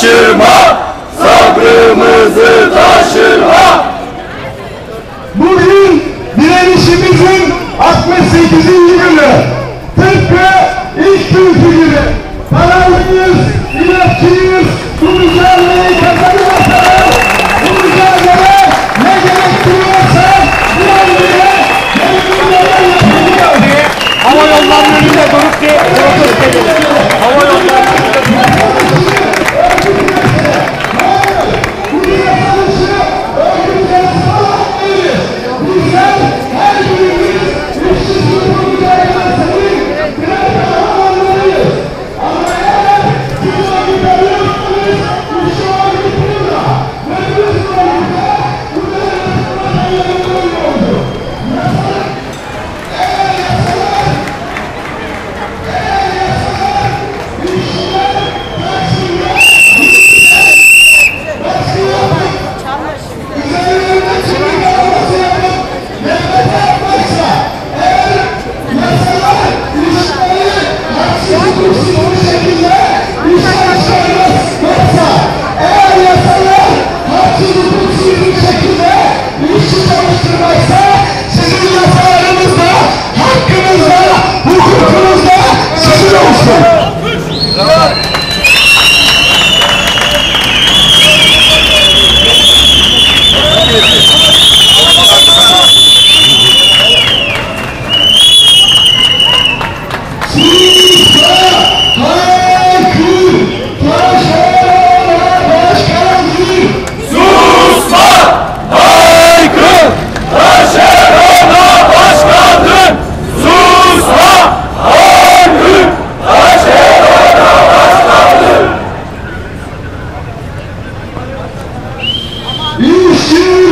şaşırma, sabrımızı taşırma. Bugün direnişimizin 68. günü. E o